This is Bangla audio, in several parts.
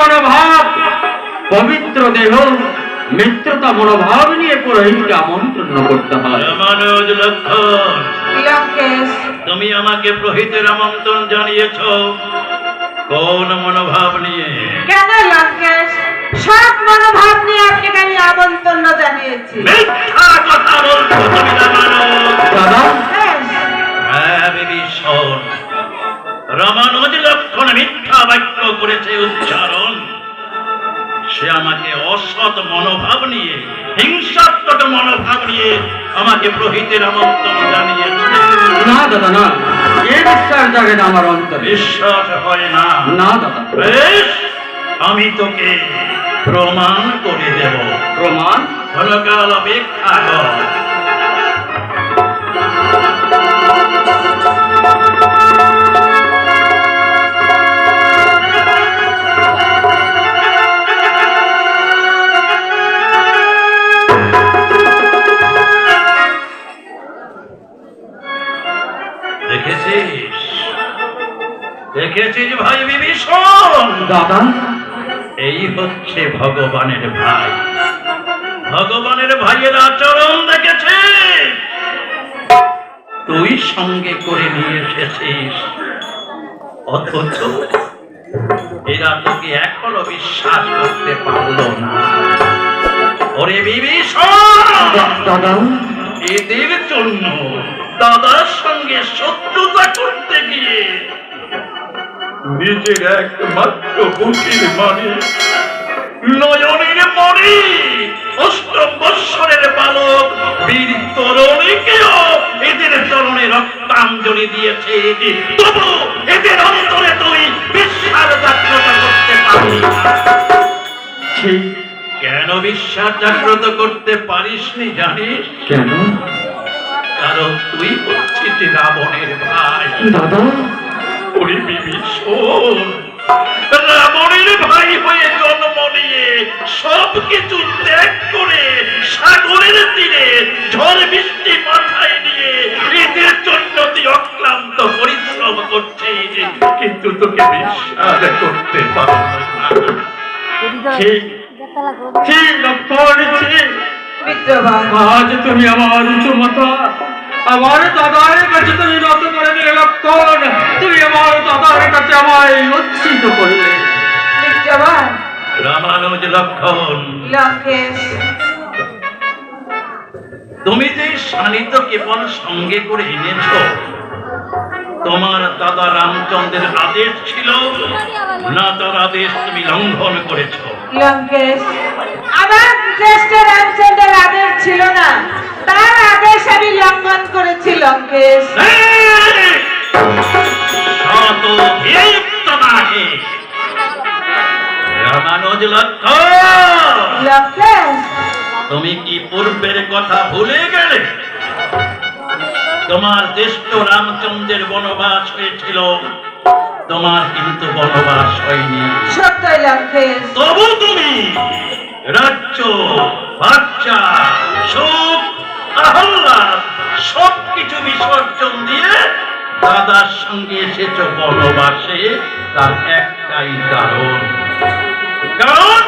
মনোভাব পবিত্র দেহ মিত্রতা মনোভাব নিয়ে পুরোহিতকে আমন্ত্রণ করতে হয়। লক্ষণ তুমি আমাকে প্রহিতের আমন্ত্রণ জানিয়েছ। কোন মনোভাব নিয়ে? কেন লঙ্কেশ? সব মনোভাব নিয়ে আপনাকে আমি আমন্ত্রণ জানিয়েছি। মিথ্যা কথা বলছো তুমি রামানুজ দাদা? হ্যাঁ রামানুজ লক্ষণ মিথ্যা বাক্য করেছে উচ্চারণ সে আমাকে অসৎ মনোভাব নিয়ে হিংসাত্মক মনোভাব নিয়ে আমাকে প্রহিতের আমন্ত্রণ জানিয়েছে। না দাদা না। এ বিশ্বাস জাগে না আমার অন্তরে। বিশ্বাস হয় না। না দাদা। বেশ আমি তোকে প্রমাণ করে দেব। প্রমাণ? ক্ষণকাল অপেক্ষা কর। এই হচ্ছে ভগবানের ভাই। ভগবানের ভাইয়ের আচরণ দেখেছে তুই সঙ্গে করে নিয়ে এসেছিস। অথচ এরা তোকে এখনও বিশ্বাস করতে পারল না। ওরে বিভীষণ! দাদা। এদের জন্য দাদার সঙ্গে শত্রুতা করতে গিয়ে নিজের একমাত্র বুকের মানে নয়নের মণি অষ্টম বৎসরের বালক বীর তরুণীকেও এদের চরণে রক্তাঞ্জলি দিয়েছে। তবু এদের অন্তরে তুই বিশ্বাস জাগ্রত করতে পারলি না। কেন বিশ্বাস জাগ্রত করতে পারিসনি জানিস? কেন? কারণ তুই হচ্ছিস রাবণের ভাই। দাদা? ওরে বিভীষণ। রাবণের ভাই হয়ে জন্ম নিয়ে সব কিছু ত্যাগ করে সাগরের তীরে ঝড় বৃষ্টি মাথায় নিয়ে এদের জন্য তুই অক্লান্ত পরিশ্রম করছিস কিন্তু তোকে বিশ্বাস করতে মিত্রবান আজ তুমি আমার উঁচু মতো আমার দাদার কাছে তুমি নত করে লক্ষণ। দাদার কাছে আমায় লজ্জিত করলে। রামানুজ লক্ষণ। তুমি যে শানিত কেবল সঙ্গে করে এনেছ তোমার দাদা রামচন্দ্রের আদেশ ছিল না তার আদেশ তুমি লঙ্ঘন করেছ। লঙ্কেশ আমার জ্যেষ্ঠ রামচন্দ্রের আদেশ ছিল না। তার আদেশ আমি লঙ্ঘন করেছি লঙ্কেশ। রামানুজ লঙ্কেশ তুমি কি পূর্বের কথা ভুলে গেলে? তোমার জ্যেষ্ঠ রামচন্দ্রের বনবাস হয়েছিল। তোমার কিন্তু বনবাস হয়নি। তবু তুমি রাজ্য বাচ্চা সুখ আহ্লাদ সবকিছু বিসর্জন দিয়ে দাদার সঙ্গে এসেছ বনবাসে তার একটাই কারণ। কারণ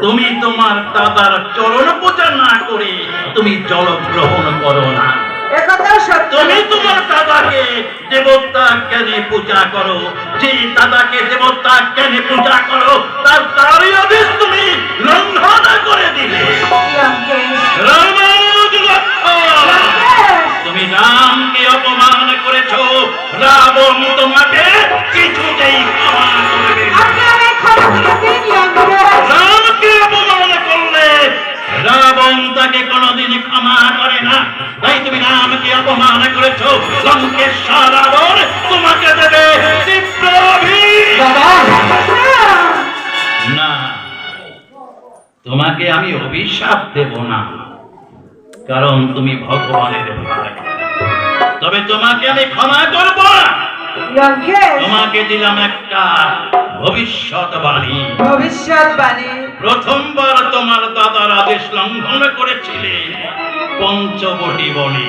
তুমি তোমার দাদার চরণ পূজা না করে তুমি জল গ্রহণ করো না। তুমি তোমার দাদাকে দেবতা জ্ঞানে পূজা করো। যে দাদাকে দেবতা জ্ঞানে পূজা করো তার তারই আদেশ তুমি লঙ্ঘন করে দিলে। তোমাকে আমি অভিশাপ দেব না। কারণ তুমি ভগবানের তবে তোমাকে আমি ক্ষমা করব। তোমাকে দিলাম একটা ভবিষ্যৎবাণী ভবিষ্যৎবাণী প্রথমবার তোমার দাদার আদেশ লঙ্ঘন করেছিলে পঞ্চবটি বনে।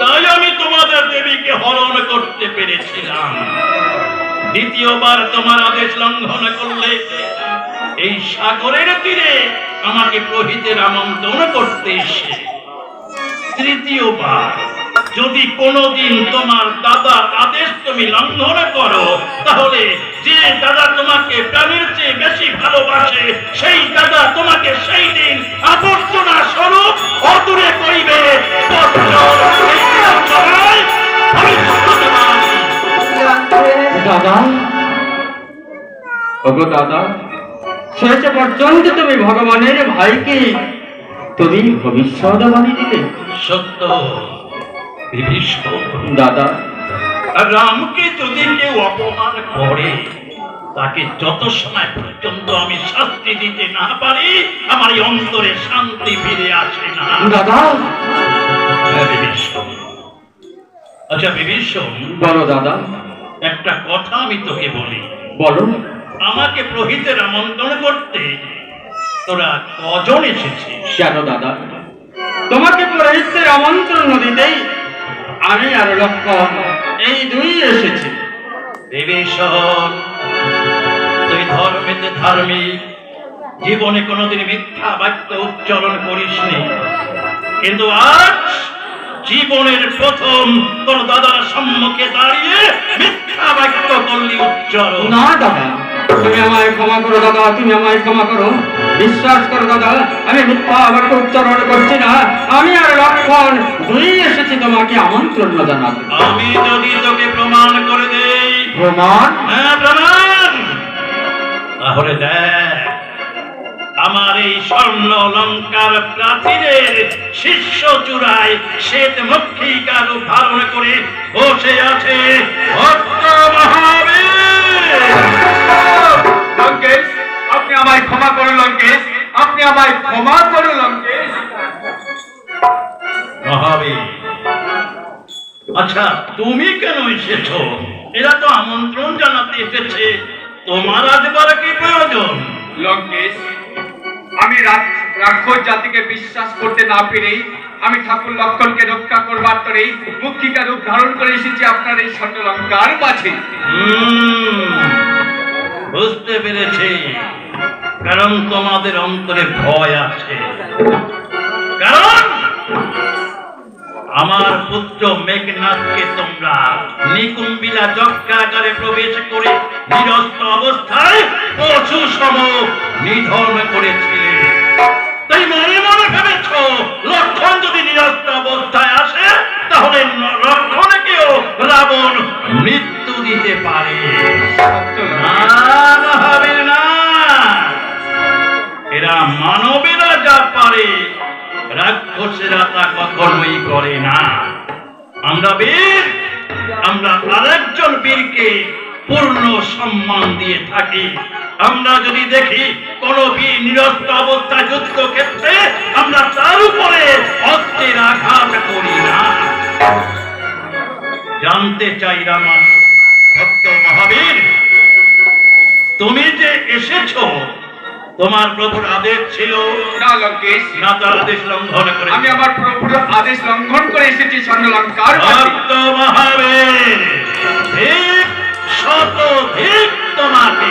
তাই আমি তোমাদের দেবীকে হরণ করতে পেরেছিলাম। দ্বিতীয়বার তোমার আদেশ লঙ্ঘন করলে এই সাগরের তীরে আমাকে প্রহিতের আমন্ত্রণ করতে এসে। তৃতীয়বার যদি কোনোদিন তোমার দাদা আদেশ তুমি লঙ্ঘন করো তাহলে যে দাদা তোমাকে প্রাণের চেয়ে বেশি ভালোবাসে সেই দাদা তোমাকে সেই দিন আবর্জনা স্বরূপ অদূরে করিবে। দাদা? ওগো দাদা? শেষ পর্যন্ত তুমি ভগবানের ভাইকে তুমি ভবিষ্যৎবাণী দিলে। সত্য। দাদা। রামকে যদি কেউ অপমান করে তাকে যত সময় পর্যন্ত আমি শাস্তি দিতে না পারি আমার এই অন্তরে শান্তি ফিরে আসে না। দাদা। হ্যাঁ, আচ্ছা বিভীষণ। বলো দাদা। একটা কথা আমি তোকে বলি। বলো আমাকে প্রহিতের আমন্ত্রণ করতে তোরা কজন এসেছিস? কেন দাদা? তোমাকে পুরোহিতের আমন্ত্রণ দিতেই আমি আর লক্ষণ এই দুই এসেছি। বিভীষণ তুই ধর্মেতে ধার্মিক জীবনে কোনোদিন মিথ্যা বাক্য উচ্চারণ করিসনি। কিন্তু আজ জীবনের প্রথম তোর দাদার সম্মুখে দাঁড়িয়ে মিথ্যা বাক্য করলি উচ্চারণ। না দাদা তুমি আমায় ক্ষমা করো দাদা তুমি আমায় ক্ষমা করো। বিশ্বাস করো দাদা আমি মিথ্যা বাক্য উচ্চারণ করছি না। আমি আর লক্ষণ দুই এসেছি তোমাকে আমন্ত্রণ জানাতে। আমি যদি তোকে প্রমাণ করে দেই। প্রমাণ? হ্যাঁ প্রমাণ! তাহলে দেখ আমার এই স্বর্ণ লঙ্কার প্রাচীরের শীর্ষ চূড়ায় শ্বেত মক্ষিকা রূপ ধারণ করে বসে আছে। আপনি ক্ষমা করুন লঙ্কেশ আচ্ছা তুমি কেন এসেছ? এরা তো আমন্ত্রণ জানাতে এসেছে। তোমার আসবার কি প্রয়োজন? লঙ্কেশ আমি রাক্ষস জাতিকে বিশ্বাস করতে না পেরেই আমি ঠাকুর লক্ষণকে রক্ষা করবার তরেই মুক্তিকা রূপ ধারণ করে এসেছি আপনার এই স্বর্ণলঙ্কার মাঝে। বুঝতে পেরেছি। কারণ তোমাদের অন্তরে ভয় আছে। কারণ আমার পুত্র মেঘনাথকে তোমরা নিকুম্বিলা যজ্ঞাকারে প্রবেশ করে নিরস্ত অবস্থায় পশু সম নিধন করেছিলে। তাই মনে মনে ভেবেছ, লক্ষণ যদি নিরস্ত অবস্থায় আসে, তাহলে লক্ষণকেও রাবণ মৃত্যু দিতে পারে। রাক্ষসেরা তা কখনোই করে না। আমরা বীর, আমরা আরেকজন বীরকে পূর্ণ সম্মান দিয়ে থাকি। আমরা যদি দেখি কোন বীর নিরস্ত অবস্থায় যুদ্ধ ক্ষেত্রে আমরা তার উপরে অস্ত্রের আঘাত করি না। জানতে চাই রামান ভক্ত মহাবীর, তুমি যে এসেছ তোমার প্রভুর আদেশ ছিল। না লঙ্কেশ না তার আদেশ লঙ্ঘন করে। আমি আমার প্রভুর আদেশ লঙ্ঘন করে এসেছি স্বর্ণলঙ্কার মহাবীর শত ঠিক তোমাকে।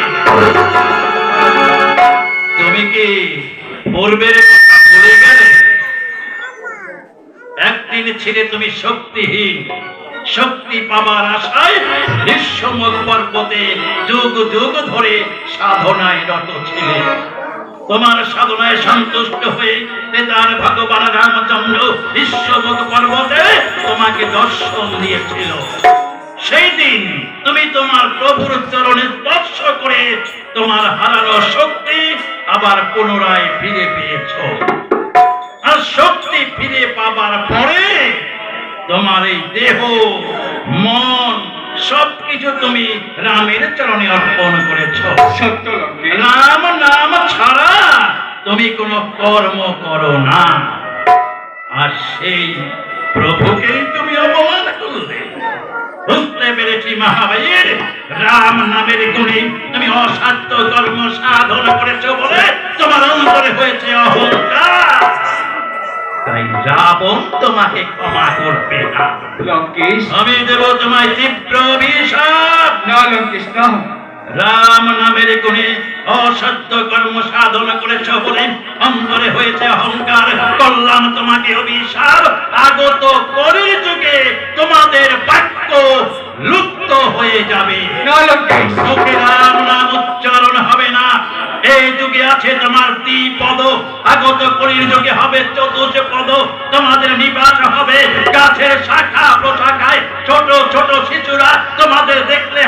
তুমি কি পূর্বের কথা ভুলে গেলে? একদিন ছিলে তুমি শক্তিহীন। শক্তি পাবার আশায় বিশ্বমুখ পর্বতে যুগ যুগ ধরে সাধনায় রত ছিলে। তোমার সাধনায় সন্তুষ্ট হয়ে তার ভগবান রামচন্দ্র বিশ্বমুখ পর্বতে তোমাকে দর্শন দিয়েছিল। সেই দিন তুমি তোমার প্রভুর চরণে স্পর্শ করে তোমার হারানো শক্তি আবার পুনরায় ফিরে পেয়েছ। আর শক্তি ফিরে পাবার পরে তোমার এই দেহ, মন সবকিছু তুমি রামের চরণে অর্পণ করেছ। সত্য রাম নাম ছাড়া তুমি কোনো কর্ম করো না। আর সেই প্রভুকেই তুমি অপমান করলে। বুঝতে পেরেছি মহাবীর রাম নামের গুণে তুমি অসাধ্য কর্ম সাধন করেছ বলে তোমার অন্তরে হয়েছে অহংকার। তাই রাবণ তোমাকে ক্ষমা করবে না। লঙ্কেশ। আমি দেব তোমায় তীব্র অভিশাপ। না লঙ্কেশ না। রাম নামের গুণে অসত্য কর্ম সাধন করেছ বলে অন্তরে হয়েছে অহংকার। করলাম তোমাকে অভিশাপ। আগত করি যুগে তোমাদের বাক্য লুপ্ত হয়ে যাবে। মুখে রাম নাম উচ্চারণ হবে না এই যুগে আছে তোমার পদ। আগত করির যোগে হবে চতুর্থ পদ। তোমাদের নিবাস হবে গাছের শাখা প্রশাখায়। ছোট ছোট শিশুরা তোমাদের দেখলে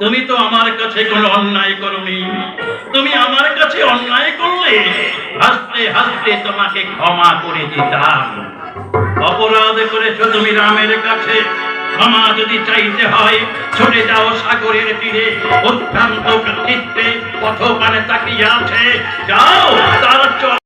তুমি তো আমার কাছে কোনো অন্যায় করনি। তুমি আমার কাছে অন্যায় করলে হাসতে হাসতে তোমাকে ক্ষমা করে দিতাম। অপরাধ করেছ তুমি রামের কাছে। ক্ষমা যদি চাইতে হয়, ছুটে যাও সাগরের তীরে। অত্যন্ত চিত্তে পথ পানে তাকিয়ে আছে। যাও, তার